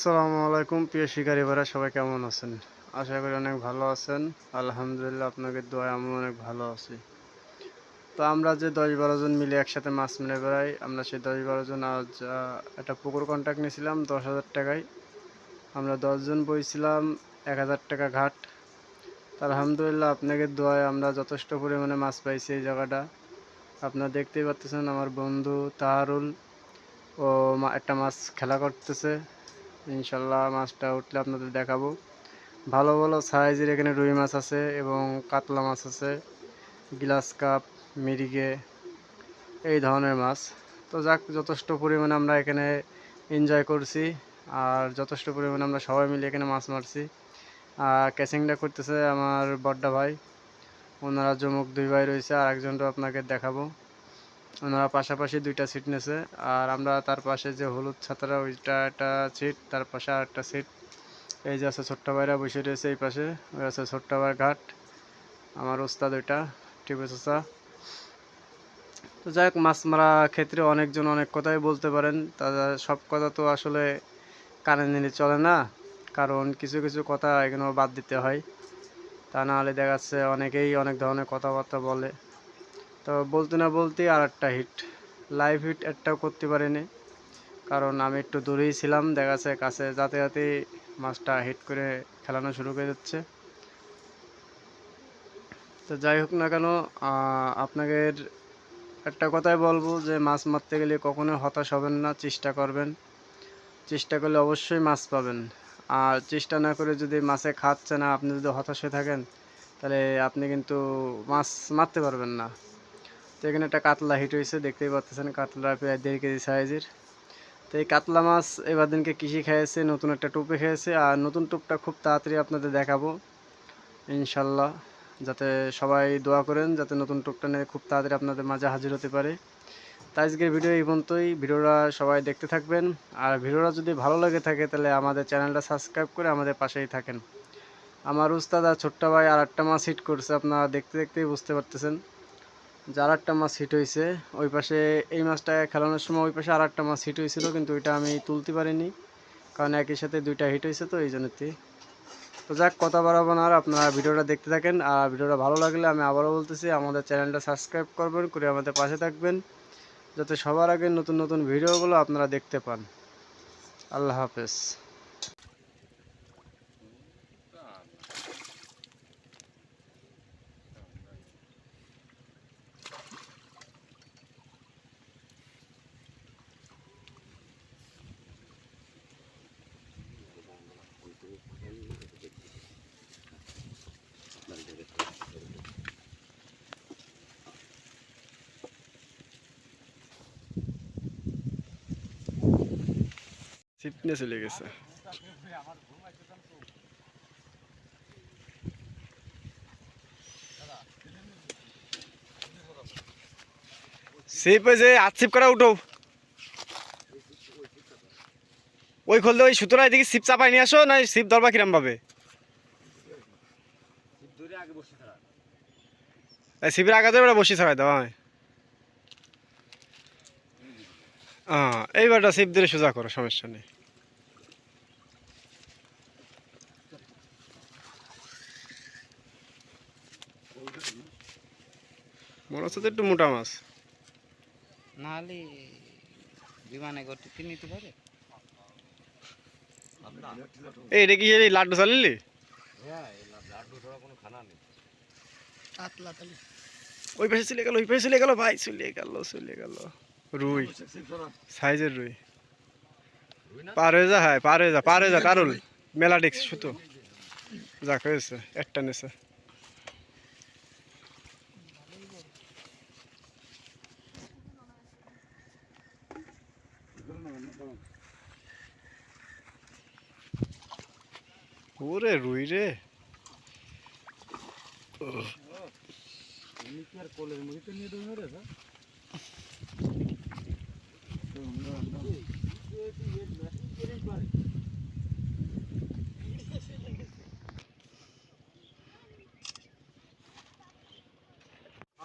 আসসালামু আলাইকুম, প্রিয় শিকারী ভাইরা, সবাই কেমন আছেন? আশা করি অনেক ভালো আছেন। আলহামদুলিল্লাহ, আপনাদের দোয়ায় আমি অনেক ভালো আছি। তো আমরা যে দশ বারো জন মিলে একসাথে মাছ মেরে বেড়াই, আমরা সেই দশ বারো জন আজ একটা পুকুর কন্ট্যাক্ট নিয়েছিলাম দশ হাজার টাকায়। আমরা দশজন বইছিলাম, এক হাজার টাকা ঘাট। আলহামদুলিল্লাহ, আপনাদের দোয়ায় আমরা যথেষ্ট পরিমাণে মাছ পাইছি এই জায়গাটা। আপনারা দেখতেই পাচ্ছেন, আমার বন্ধু তাহারুল ও একটা মাছ খেলা করতেছে। ইনশাল্লাহ মাছটা উঠলে আপনাদের দেখাবো। ভালো ভালো সাইজের এখানে রুই মাছ আছে এবং কাতলা মাছ আছে, গ্লাস কাপ, মিরিগে, এই ধরনের মাছ। তো যাক, যথেষ্ট পরিমাণে আমরা এখানে এনজয় করছি আর যথেষ্ট পরিমাণে আমরা সবাই মিলে এখানে মাছ মারছি। আর ক্যাচিংটা করতেছে আমার বড্ডা ভাই। ওনারা জমুক দুই ভাই রয়েছে আর একজনটা আপনাকে দেখাবো। ওনারা পাশাপাশি দুইটা সিট নেছে। আর আমরা তার পাশে যে হলুদ ছাতারা ওইটা একটা সিট তার পাশে আর একটা সিট এই যে আছে ছোট্ট ভাইরা বসে রয়েছে এই পাশে। ওই আছে ছোট্ট ভাই ঘাট। আমার ওস্তাদ ওইটা টিপে চাচা। তো যাই হোক, মাছ মারা ক্ষেত্রে অনেকজন অনেক কথাই বলতে পারেন। তারা সব কথা তো আসলে কানে নিলে চলে না। কারণ কিছু কিছু কথা এগুলো বাদ দিতে হয়। তা না হলে দেখা যাচ্ছে অনেকেই অনেক ধরনের কথাবার্তা বলে। তো বলতে না বলতেই আর একটা হিট লাইভ হিট একটাও করতে পারিনি। কারণ আমি একটু দূরেই ছিলাম, দেখা যাচ্ছে কাছে যাতে যাতে মাছটা হিট করে খেলানো শুরু করে দিচ্ছে। তো যাই হোক না কেন আপনাদের একটা কথাই বলব যে মাছ মারতে গেলে কখনোই হতাশ হবেন না, চেষ্টা করবেন। চেষ্টা করলে অবশ্যই মাছ পাবেন। আর চেষ্টা না করে যদি মাছে খাচ্ছে না আপনি যদি হতাশ হয়ে থাকেন, তাহলে আপনি কিন্তু মাছ মারতে পারবেন না। তো এখানে একটা কাতলা হিট হয়েছে, দেখতেই পাচ্ছেন কাতলা প্রায় দেড় কেজি সাইজের তো এই কাতলা মাছ এবার দিনকে কৃষি খেয়েছে নতুন একটা টোপে খেয়েছে, আর নতুন টোপটা খুব তাড়াতাড়ি আপনাদের দেখাবো, ইনশাল্লাহ, যাতে সবাই দোয়া করেন যাতে নতুন টোপটা নিয়ে খুব তাড়াতাড়ি আপনাদের মাঝে হাজির হতে পারে। তাই আজকের ভিডিও এই পর্যন্তই, ভিডিওটা সবাই দেখতে থাকবেন, আর ভিডিওটা যদি ভালো লাগে থাকে তাহলে আমাদের চ্যানেলটা সাবস্ক্রাইব করে আমাদের পাশেই থাকেন। আমার উস্তাদ আর ছোট্ট ভাই আর একটা মাছ হিট করছে, আপনারা দেখতে দেখতেই বুঝতে পারতেছেন। যে আর একটা মাছ হিট হয়েছে ওই পাশে এই মাছটা খেলানোর সময় ওই পাশে আর একটা মাছ হিট হয়েছিল কিন্তু ওইটা আমি তুলতে পারিনি, কারণ একই সাথে দুইটা হিট হয়েছে তো, এই জন্যতেই তো যাক, কথা বাড়াবো না আর, আপনারা ভিডিওটা দেখতে থাকেন, আর ভিডিওটা ভালো লাগলে আমি আবারও বলতেছি, আমাদের চ্যানেলটা সাবস্ক্রাইব করবেন, করে আমাদের পাশে থাকবেন, যাতে সবার আগে নতুন নতুন ভিডিওগুলো আপনারা দেখতে পান। আল্লাহ হাফেজ। সিপনে চলে গেছে। সিপ ওই যে হাত সিপ করা উঠো। ওই খুললে ওই সুতরাং এদিকে সিপ চাপাই নিয়ে আসো, না সিপ ধরবা কিরম এই সিপের আগে ধরে বসি ছাড়াই দাও হয় হ্যাঁ এইবারটা সিপ দিলে সোজা করো সমস্যা নেই। মনে হচ্ছে একটু মোটা মাছ। নাহলে বিমানে করতে নিতে পারে এই এটা কি এই লাড্ডু চালিলি ওই পাশে চলে গেল ওই পাশে চলে গেল ভাই চলে গেল চলে গেল। রুই। সাইজের রুই। পার হয়ে যা হ্যাঁ পার হয়ে যা পার হয়ে যা কারুল। মেলা দেখছি শুধু যাক হয়েছে একটা নেছে। ওরে রুই রে।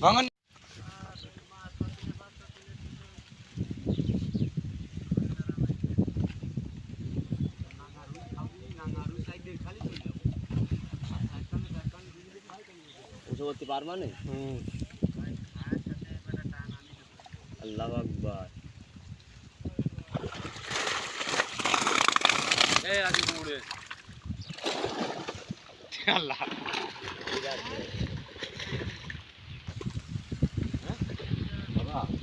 वांगन করতে পারবা না হুম আল্লাহু আকবার এই আজি মুড়ে আল্লাহ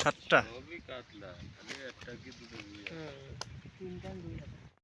সাতটা।